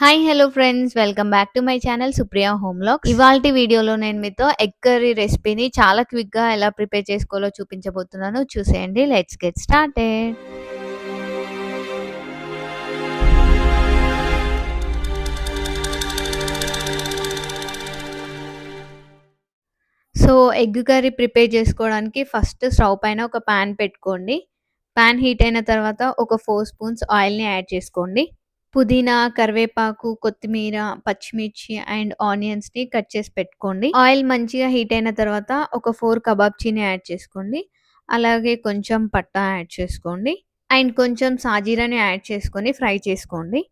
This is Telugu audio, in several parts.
Hi hello friends welcome back to my channel Supriya home log ఇవాల్టి వీడియోలో నేను మీతో ఎగ్ కర్రీ రెసిపీని చాలా క్విక్గా ఎలా ప్రిపేర్ చేసుకోవాలో చూపించబోతున్నాను. చూసేయండి let's get started so egg curry prepare చేసుకోవడానికి ఫస్ట్ స్టవ్ పైన ఒక ప్యాన్ పెట్టుకోండి. ప్యాన్ హీట్ అయిన తర్వాత ఒక ఫోర్ స్పూన్స్ ఆయిల్ని యాడ్ చేసుకోండి. పుదీనా కరివేపాకు కొత్తిమీర పచ్చిమిర్చి అండ్ ఆనియన్స్ని కట్ చేసి పెట్టుకోండి. ఆయిల్ మంచిగా హీట్ అయిన తర్వాత ఒక ఫోర్ కబాబ్చీని యాడ్ చేసుకోండి. అలాగే కొంచెం పట్టా యాడ్ చేసుకోండి. అండ్ కొంచెం సాజీరాని యాడ్ చేసుకొని ఫ్రై చేసుకోండి.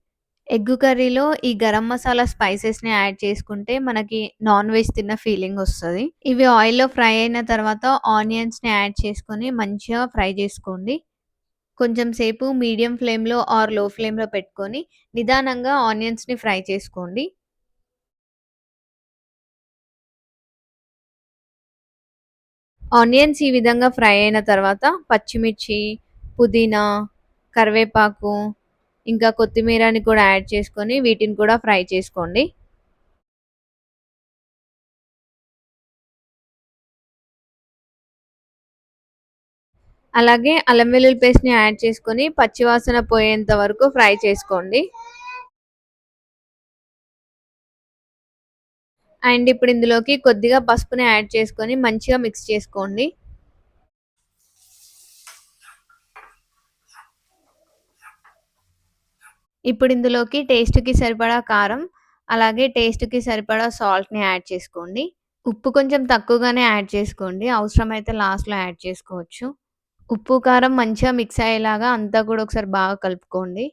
ఎగ్ కర్రీలో ఈ గరం మసాలా స్పైసెస్ని యాడ్ చేసుకుంటే మనకి నాన్ వెజ్ తిన్న ఫీలింగ్ వస్తుంది. ఇవి ఆయిల్లో ఫ్రై అయిన తర్వాత ఆనియన్స్ని యాడ్ చేసుకొని మంచిగా ఫ్రై చేసుకోండి. కొంచెం సేపు మీడియం ఫ్లేమ్లో ఆర్లో ఫ్లేమ్లో పెట్టుకొని నిదానంగా ఆనియన్స్ని ఫ్రై చేసుకోండి. ఆనియన్స్ ఈ విధంగా ఫ్రై అయిన తర్వాత పచ్చిమిర్చి పుదీనా కరివేపాకు ఇంకా కొత్తిమీరని కూడా యాడ్ చేసుకొని వీటిని కూడా ఫ్రై చేసుకోండి. అలాగే అల్లం వెల్లుల్లి పేస్ట్ని యాడ్ చేసుకొని పచ్చివాసన పోయేంత వరకు ఫ్రై చేసుకోండి. అండ్ ఇప్పుడు ఇందులోకి కొద్దిగా పసుపుని యాడ్ చేసుకొని మంచిగా మిక్స్ చేసుకోండి. ఇప్పుడు ఇందులోకి టేస్ట్కి సరిపడా కారం అలాగే టేస్ట్కి సరిపడా సాల్ట్ని యాడ్ చేసుకోండి. ఉప్పు కొంచెం తక్కువగానే యాడ్ చేసుకోండి. అవసరమైతే లాస్ట్లో యాడ్ చేసుకోవచ్చు. ఉప్పు కారం మంచిగా మిక్స్ అయ్యేలాగా అంతా కూడా ఒకసారి బాగా కలుపుకోండి.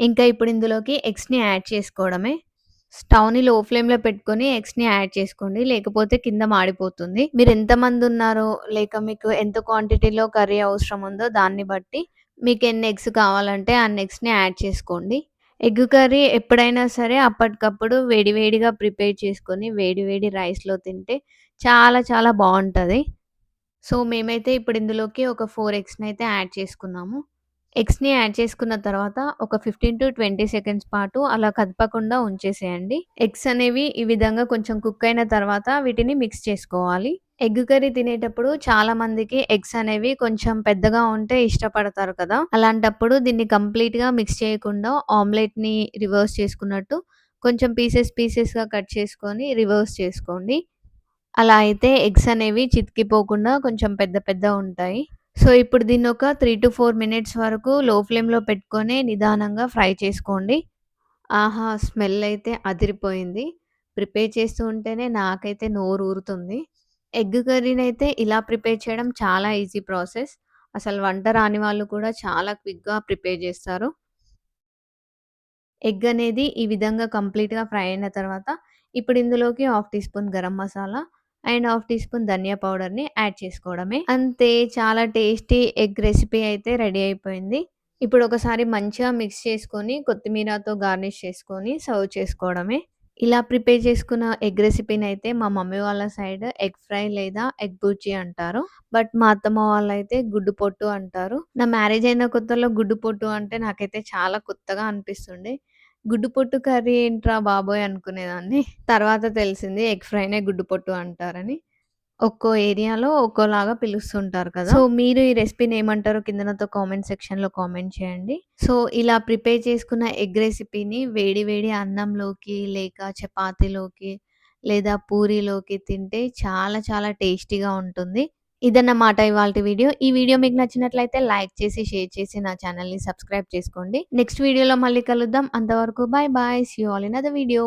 ఇంకా ఇప్పుడు ఇందులోకి ఎగ్స్ని యాడ్ చేసుకోవడమే. స్టవ్ని లో ఫ్లేమ్లో పెట్టుకొని ఎగ్స్ని యాడ్ చేసుకోండి. లేకపోతే కింద మాడిపోతుంది. మీరు ఎంతమంది ఉన్నారో లేక మీకు ఎంత క్వాంటిటీలో కర్రీ అవసరం ఉందో దాన్ని బట్టి మీకు ఎన్ని ఎగ్స్ కావాలంటే అన్ని ఎగ్స్ని యాడ్ చేసుకోండి. ఎగ్ కర్రీ ఎప్పుడైనా సరే అప్పటికప్పుడు వేడివేడిగా ప్రిపేర్ చేసుకొని వేడి వేడి రైస్లో తింటే చాలా చాలా బాగుంటుంది. సో మేమైతే ఇప్పుడు ఇందులోకి ఒక ఫోర్ ఎగ్స్ని అయితే యాడ్ చేసుకున్నాము. ఎగ్స్ని యాడ్ చేసుకున్న తర్వాత ఒక ఫిఫ్టీన్ టు ట్వంటీ సెకండ్స్ పాటు అలా కదపకుండా ఉంచేసేయండి. ఎగ్స్ అనేవి ఈ విధంగా కొంచెం కుక్ అయిన తర్వాత వీటిని మిక్స్ చేసుకోవాలి. ఎగ్ కర్రీ తినేటప్పుడు చాలా మందికి ఎగ్స్ అనేవి కొంచెం పెద్దగా ఉంటే ఇష్టపడతారు కదా. అలాంటప్పుడు దీన్ని కంప్లీట్గా మిక్స్ చేయకుండా ఆమ్లెట్ని రివర్స్ చేసుకున్నట్టు కొంచెం పీసెస్ పీసెస్గా కట్ చేసుకొని రివర్స్ చేసుకోండి. అలా అయితే ఎగ్స్ అనేవి చితికిపోకుండా కొంచెం పెద్ద పెద్ద ఉంటాయి. సో ఇప్పుడు దీన్ని ఒక త్రీ టు ఫోర్ మినిట్స్ వరకు లో ఫ్లేమ్లో పెట్టుకొని నిదానంగా ఫ్రై చేసుకోండి. ఆహా స్మెల్ అయితే అదిరిపోయింది. ప్రిపేర్ చేస్తూ ఉంటేనే నాకైతే నోరు ఊరుతుంది. ఎగ్ కర్రీని అయితే ఇలా ప్రిపేర్ చేయడం చాలా ఈజీ ప్రాసెస్. అసలు వంట రాని వాళ్ళు కూడా చాలా క్విక్గా ప్రిపేర్ చేస్తారు. ఎగ్ అనేది ఈ విధంగా కంప్లీట్గా ఫ్రై అయిన తర్వాత ఇప్పుడు ఇందులోకి half teaspoon garam masala and half teaspoon ధనియా పౌడర్ని యాడ్ చేసుకోవడమే. అంతే చాలా టేస్టీ ఎగ్ రెసిపీ అయితే రెడీ అయిపోయింది. ఇప్పుడు ఒకసారి మంచిగా మిక్స్ చేసుకొని కొత్తిమీరతో గార్నిష్ చేసుకొని సర్వ్ చేసుకోవడమే. ఇలా ప్రిపేర్ చేసుకున్న ఎగ్ రెసిపీని అయితే మా మమ్మీ వాళ్ళ సైడ్ ఎగ్ ఫ్రై లేదా ఎగ్ బుర్జీ అంటారు. బట్ మా అత్తమ్మ వాళ్ళైతే గుడ్డు పొట్టు అంటారు. నా మ్యారేజ్ అయిన కొత్తలో గుడ్డు పొట్టు అంటే నాకైతే చాలా కొత్తగా అనిపిస్తుండే. గుడ్డు పొట్టు కర్రీ ఏంట్రా బాబోయ్ అనుకునేదాన్ని. తర్వాత తెలిసింది ఎగ్ ఫ్రైనే గుడ్డు పొట్టు అంటారని. ఒక్కో ఏరియాలో ఒక్కోలాగా పిలుస్తుంటారు కదా. సో మీరు ఈ రెసిపీని ఏమంటారో కింద నాతో కామెంట్ సెక్షన్లో కామెంట్ చేయండి. సో ఇలా ప్రిపేర్ చేసుకున్న ఎగ్ రెసిపీని వేడి వేడి అన్నంలోకి లేక చపాతీలోకి లేదా పూరీలోకి తింటే చాలా చాలా టేస్టీగా ఉంటుంది. ఇదన్నమాట ఇవాళ వీడియో. ఈ వీడియో మీకు నచ్చినట్లయితే లైక్ చేసి షేర్ చేసి నా ఛానల్ని సబ్స్క్రైబ్ చేసుకోండి. నెక్స్ట్ వీడియోలో మళ్ళీ కలుద్దాం. అంతవరకు bye bye see all in other video